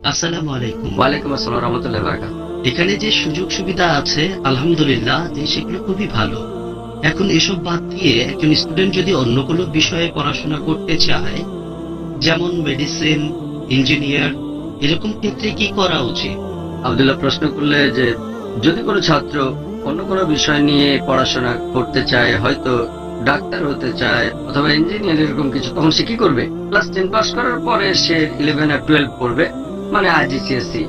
আসসালামু আলাইকুম। ওয়ালাইকুম আসসালাম রহমতুল্লাহ বারাকাত এখানে যে সুযোগ সুবিধা আছে আলহামদুলিল্লাহ যে সেগুলো খুবই ভালো। এখন এসব বাদ দিয়ে একজন স্টুডেন্ট যদি অন্য কোনো বিষয়ে পড়াশোনা করতে চায় যেমন মেডিসিন ইঞ্জিনিয়ার এরকম ক্ষেত্রে কি করা উচিত? আবদুল্লাহ প্রশ্ন করলে যে যদি কোনো ছাত্র অন্য কোনো বিষয় নিয়ে পড়াশোনা করতে চায় হয়তো ডাক্তার হতে চায় অথবা ইঞ্জিনিয়ার এরকম কিছু তখন সে কি করবে? ক্লাস টেন পাস করার পরে সে ইলেভেন আর টুয়েলভ পড়বে। মানে আইজিসিএসসি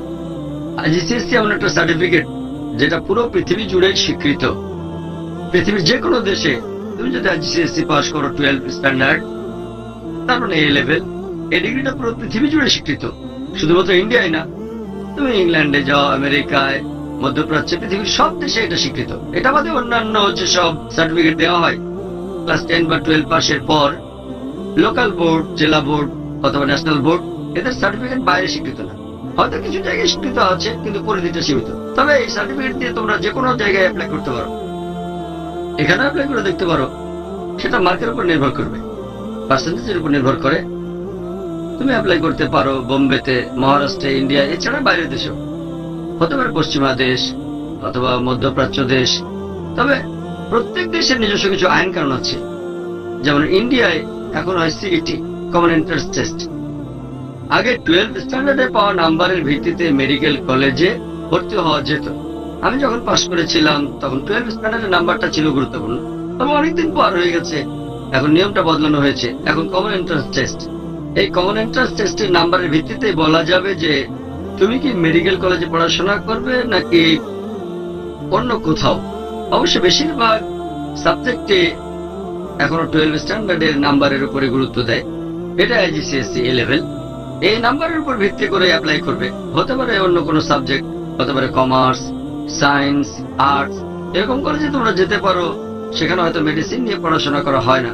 আইজিসিএসসি এমন একটা সার্টিফিকেট যেটা পুরো পৃথিবী জুড়ে স্বীকৃত। পৃথিবীর যে কোনো দেশে তুমি যদি আইজিসিএসসি পাস করো টুয়েলভ স্ট্যান্ডার্ড তার মানে এ লেভেল এই ডিগ্রিটা পুরো পৃথিবী জুড়ে স্বীকৃত। শুধুমাত্র ইন্ডিয়ায় না, তুমি ইংল্যান্ডে যাও আমেরিকায় মধ্যপ্রাচ্যে, পৃথিবীর সব দেশে এটা স্বীকৃত। এটা বাদে অন্যান্য হচ্ছে সব সার্টিফিকেট দেওয়া হয়। ক্লাস টেন বা টুয়েলভ পাসের পর লোকাল বোর্ড জেলা বোর্ড অথবা ন্যাশনাল বোর্ড এদের সার্টিফিকেট বাইরে স্বীকৃত না। হয়তো কিছু জায়গায় স্বীকৃত আছে, কিন্তু পরিধিটা সীমিত। তবে এই সার্টিফিকেট দিয়ে তোমরা যে কোনো জায়গায় অ্যাপ্লাই করতে পারো। এখানে অ্যাপ্লাই করে দেখতে পারো, সেটা মার্কের উপর নির্ভর করবে। পার্সেন্টেজের উপর নির্ভর করে। তুমি অ্যাপ্লাই করতে পারো বোম্বেতে, মহারাষ্ট্রে, ইন্ডিয়া, এছাড়া বাইরের দেশেও। হতে পারে পশ্চিমা দেশ, অথবা মধ্যপ্রাচ্য দেশ। তবে প্রত্যেক দেশের নিজস্ব কিছু আইন কারণ আছে। যেমন ইন্ডিয়ায় এখন হয় সিইটি কমন এন্ট্রান্স টেস্ট আগে টুয়েলভ স্ট্যান্ডার্ডে পাওয়া নাম্বারের ভিত্তিতে মেডিকেল কলেজে ভর্তি হওয়া যেত। আমি যখন পাশ করেছিলাম, তখন টুয়েলভ স্ট্যান্ডার্ডের নাম্বারটা ছিল গুরুত্বপূর্ণ। তবে অনেকদিন পার হয়ে গেছে। এখন নিয়মটা বদলানো হয়েছে। এখন কমন এন্ট্রান্স টেস্ট এই কমন এন্ট্রান্স টেস্টের নাম্বারের ভিত্তিতে বলা যাবে যে, তুমি কি মেডিকেল কলেজে পড়াশোনা করবে নাকি অন্য কোথাও? অবশ্য বেশিরভাগ সাবজেক্টে এখনও টুয়েলভ স্ট্যান্ডার্ডের নাম্বারের উপরে গুরুত্ব দেয়। এটা আইজিসিএসসি এ লেভেল এই নাম্বারের উপর ভিত্তি করে অ্যাপ্লাই করবে। হতে পারে অন্য কোনো সাবজেক্ট হতে পারে কমার্স সায়েন্স আর্টস এরকম করে যে তোমরা যেতে পারো। সেখানে হয়তো মেডিসিন নিয়ে পড়াশোনা করা হয় না।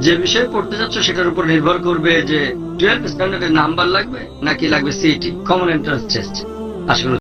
যে বিষয়ে পড়তে যাচ্ছ সেটার উপর নির্ভর করবে যে টুয়েলভ স্ট্যান্ডার্ডের নাম্বার লাগবে নাকি লাগবে সিটি কমন এন্ট্রান্স টেস্ট করি